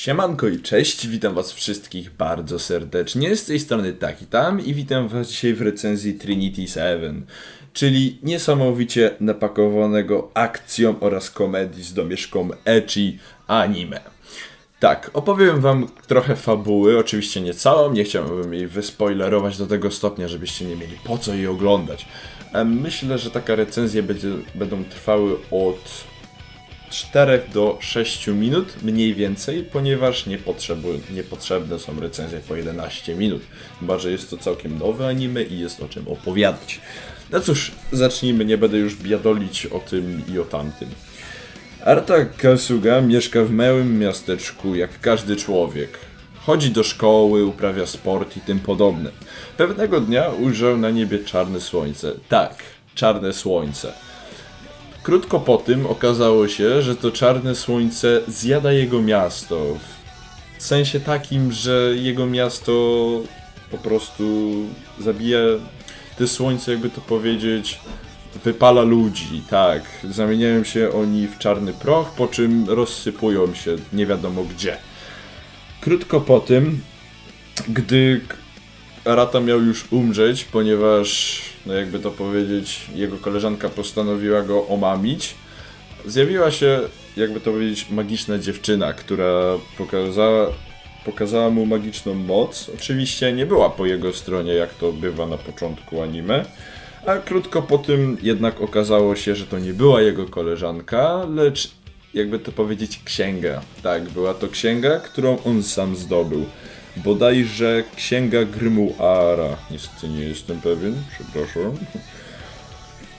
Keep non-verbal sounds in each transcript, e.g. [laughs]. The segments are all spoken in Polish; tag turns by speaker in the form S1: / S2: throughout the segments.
S1: Siemanko i cześć, witam was wszystkich bardzo serdecznie, z tej strony Taki Tam i witam was dzisiaj w recenzji Trinity 7, czyli niesamowicie napakowanego akcją oraz komedii z domieszką ecchi anime. Tak, opowiem wam trochę fabuły, oczywiście nie całą, nie chciałbym jej wyspoilerować do tego stopnia, żebyście nie mieli po co jej oglądać. Myślę, że taka recenzja będzie, będą trwały od 4 do 6 minut mniej więcej, ponieważ niepotrzebne, są recenzje po 11 minut. Chyba, że jest to całkiem nowe anime i jest o czym opowiadać. No cóż, zacznijmy, nie będę już biadolić o tym i o tamtym. Arta Kasuga mieszka w małym miasteczku jak każdy człowiek. Chodzi do szkoły, uprawia sport i tym podobne. Pewnego dnia ujrzał na niebie czarne słońce. Tak, czarne słońce. Krótko po tym okazało się, że to czarne słońce zjada jego miasto. W sensie takim, że jego miasto po prostu zabija te słońce, jakby to powiedzieć, wypala ludzi, tak. Zamieniają się oni w czarny proch, po czym rozsypują się nie wiadomo gdzie. Krótko po tym, gdy Arata miał już umrzeć, ponieważ, no jakby to powiedzieć, jego koleżanka postanowiła go omamić. Zjawiła się, jakby to powiedzieć, magiczna dziewczyna, która pokazała, pokazała mu magiczną moc. Oczywiście nie była po jego stronie, jak to bywa na początku anime. A krótko po tym jednak okazało się, że to nie była jego koleżanka, lecz jakby to powiedzieć księga. Tak, była to księga, którą on sam zdobył. Bodajże księga Grymuara. Niestety nie jestem pewien, przepraszam.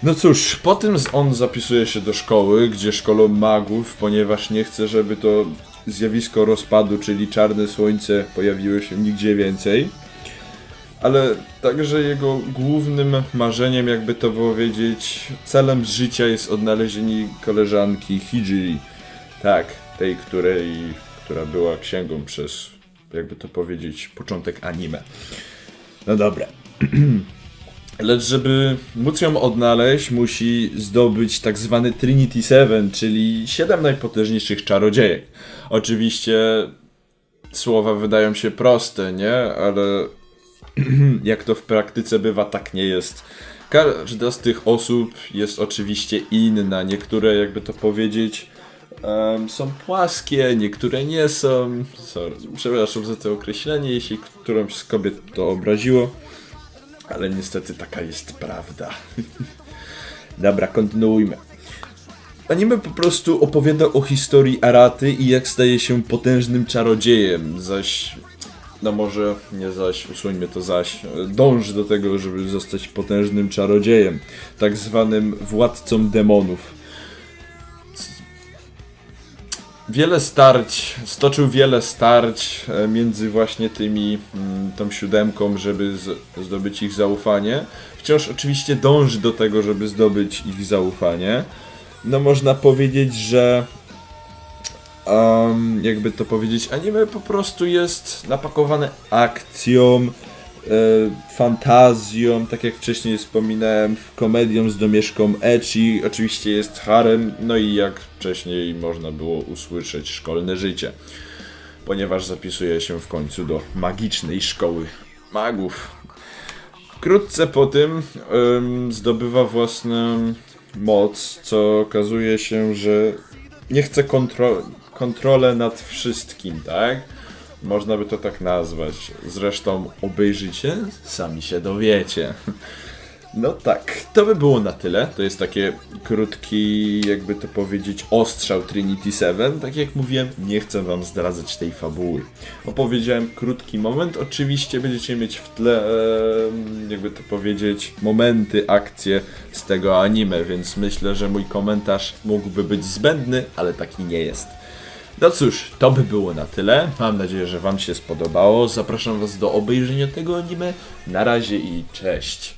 S1: No cóż, potem z- on zapisuje się do szkoły, gdzie szkolą magów, ponieważ nie chce, żeby to zjawisko rozpadu, czyli czarne słońce, pojawiło się nigdzie więcej. Ale także jego głównym marzeniem, jakby to powiedzieć, celem z życia jest odnalezienie koleżanki Hijiri. Tak, tej, której, która była księgą przez, jakby to powiedzieć, początek anime. No dobra. [clears throat] Lecz żeby móc ją odnaleźć, musi zdobyć tak zwany Trinity Seven, czyli siedem najpotężniejszych czarodziejek. Oczywiście słowa wydają się proste, nie? Ale [clears throat] jak to w praktyce bywa, tak nie jest. Każda z tych osób jest oczywiście inna. Niektóre, jakby to powiedzieć, em, są płaskie, niektóre nie są. Sorry, przepraszam za to określenie, jeśli którąś z kobiet to obraziło. Ale niestety taka jest prawda. [laughs] Dobra, kontynuujmy. Anime po prostu opowiada o historii Araty i jak staje się potężnym czarodziejem, zaś no może nie zaś, usuńmy to zaś, dąży do tego, żeby zostać potężnym czarodziejem, tak zwanym władcą demonów. Wiele starć, stoczył wiele starć e, między właśnie tymi, mm, tą siódemką, żeby z, zdobyć ich zaufanie. Wciąż oczywiście dąży do tego, żeby zdobyć ich zaufanie. No można powiedzieć, że um, jakby to powiedzieć, anime po prostu jest napakowane akcją, fantazją, tak jak wcześniej wspominałem, komedią z domieszką ecchi, oczywiście jest harem, no i jak wcześniej można było usłyszeć, szkolne życie, ponieważ zapisuje się w końcu do magicznej szkoły magów. Wkrótce po tym em, zdobywa własną moc, co okazuje się, że nie chce kontro kontrolę nad wszystkim, tak? Można by to tak nazwać. Zresztą obejrzycie, sami się dowiecie. No tak, to by było na tyle. To jest takie krótki, jakby to powiedzieć, ostrzał Trinity 7. Tak jak mówiłem, nie chcę wam zdradzać tej fabuły. Opowiedziałem krótki moment. Oczywiście będziecie mieć w tle, jakby to powiedzieć, momenty, akcje z tego anime, więc myślę, że mój komentarz mógłby być zbędny, ale taki nie jest. No cóż, to by było na tyle. Mam nadzieję, że Wam się spodobało. Zapraszam Was do obejrzenia tego anime. Na razie i cześć.